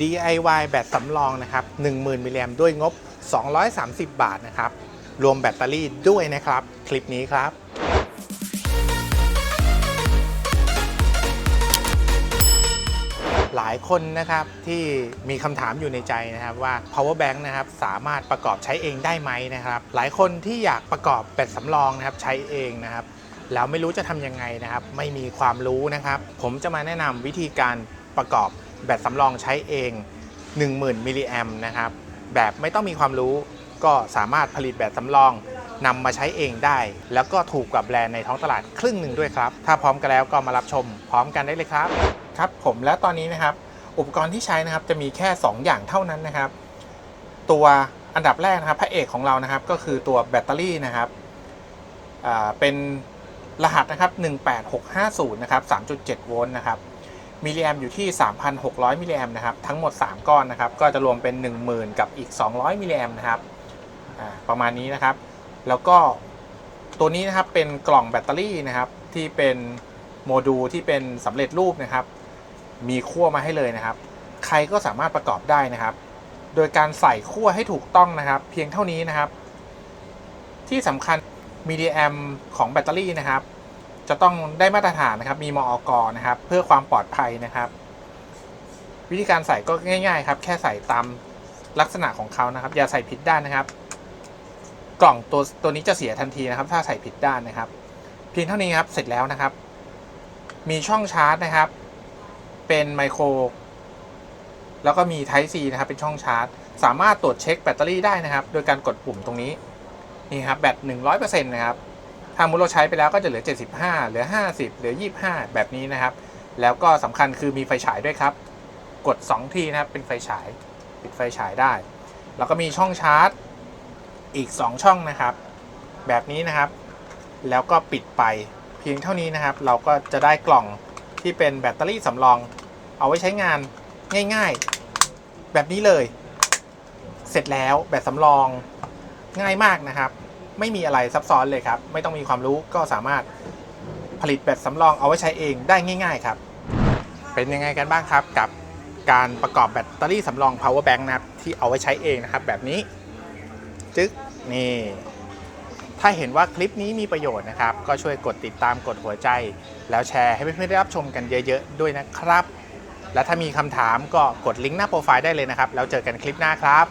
DIY แบตสำรองนะครับ10,000มิลลิแอมด้วยงบ 230 บาทนะครับ รวมแบตเตอรี่ด้วยนะครับ คลิปนี้ครับหลายคนนะครับที่มีคำถามอยู่ในใจนะครับว่า power bank นะครับสามารถประกอบใช้เองได้ไหมนะครับ หลายคนที่อยากประกอบแบตสำรองนะครับใช้เองนะครับแล้วไม่รู้จะทำยังไงนะครับ ไม่มีความรู้นะครับ ผมจะมาแนะนำวิธีการประกอบ แบตสำรองใช้เอง 10,000 มิลลิแอมนะครับ แบบไม่ต้องมีความรู้ก็สามารถผลิตแบตสำรองนำมาใช้เองได้ แล้วก็ถูกกว่าแบรนด์ในท้องตลาดครึ่งหนึ่งด้วยครับ ถ้าพร้อมกันแล้วก็มารับชมพร้อมกันได้เลยครับ ครับผมและตอนนี้นะครับ อุปกรณ์ที่ใช้นะครับจะมีแค่ 2 อย่างเท่านั้นนะครับ ตัวอันดับแรกนะครับพระเอกของเรานะครับก็คือตัวแบตเตอรี่นะครับเป็นรหัสนะครับ 18650 นะครับ 3.7 โวลต์นะครับ มิลลิแอมอยู่ที่ 3,600 มิลลิแอมนะครับ ทั้งหมด 3 ก้อนนะครับ ก็จะรวมเป็น 10,000 กับอีก 200 มิลลิแอมนะครับ ประมาณนี้นะครับ แล้วก็ตัวนี้นะครับเป็นกล่องแบตเตอรี่นะครับ ที่เป็นโมดูลที่เป็นสำเร็จรูปนะครับ มีขั้วมาให้เลยนะครับ ใครก็สามารถประกอบได้นะครับ โดยการใส่ขั้วให้ถูกต้องนะครับ เพียงเท่านี้นะครับ ที่สำคัญมิลลิแอมของแบตเตอรี่นะครับ จะต้องได้มาตรฐานนะครับ มีมออกนะครับ เพื่อความปลอดภัยนะครับ วิธีการใส่ก็ง่ายๆ ครับ แค่ใส่ตามลักษณะของเขานะครับ อย่าใส่ผิดด้านนะครับ กล่องตัวตัวนี้จะเสียทันทีนะครับ ถ้าใส่ผิดด้านนะครับ เพียงเท่านี้ครับเสร็จแล้วนะครับ มีช่องชาร์จนะครับ เป็นไมโครแล้วก็มี Type C นะครับ เป็นช่องชาร์จ สามารถตรวจเช็คแบตเตอรี่ได้นะครับ โดยการกดปุ่มตรงนี้ นี่ครับ แบต100%นะครับ ถ้ามุดเราใช้ไปแล้วก็จะเหลือ 75 เหลือ 50 เหลือ 25 แบบนี้นะครับ แล้วก็สำคัญคือมีไฟฉายด้วยครับ กด 2 ทีนะครับ เป็นไฟฉาย ปิดไฟฉายได้ แล้วก็มีช่องชาร์จอีก 2 ช่องนะครับ แบบนี้นะครับ แล้วก็ปิดไปเพียงเท่านี้นะครับ เราก็จะได้กล่องที่เป็นแบตเตอรี่สำรอง เอาไว้ใช้งานง่ายๆ แบบนี้เลย เสร็จแล้วแบตสำรองง่ายมากนะครับ ไม่มีอะไรซับซ้อนเลยครับ ไม่ต้องมีความรู้ก็สามารถผลิตแบตสำรองเอาไว้ใช้เองได้ง่าย ๆ ครับ เป็นยังไงกันบ้างครับกับการประกอบแบตเตอรี่สำรอง power bank นะครับที่เอาไว้ใช้เองนะครับ แบบนี้ จึ๊กนี่ถ้าเห็นว่าคลิปนี้มีประโยชน์นะครับ ก็ช่วยกดติดตามกดหัวใจ แล้วแชร์ให้เพื่อนๆได้รับชมกันเยอะๆด้วยนะครับ และถ้ามีคำถามก็กดลิงก์หน้าโปรไฟล์ได้เลยนะครับ แล้วเจอกันคลิปหน้าครับ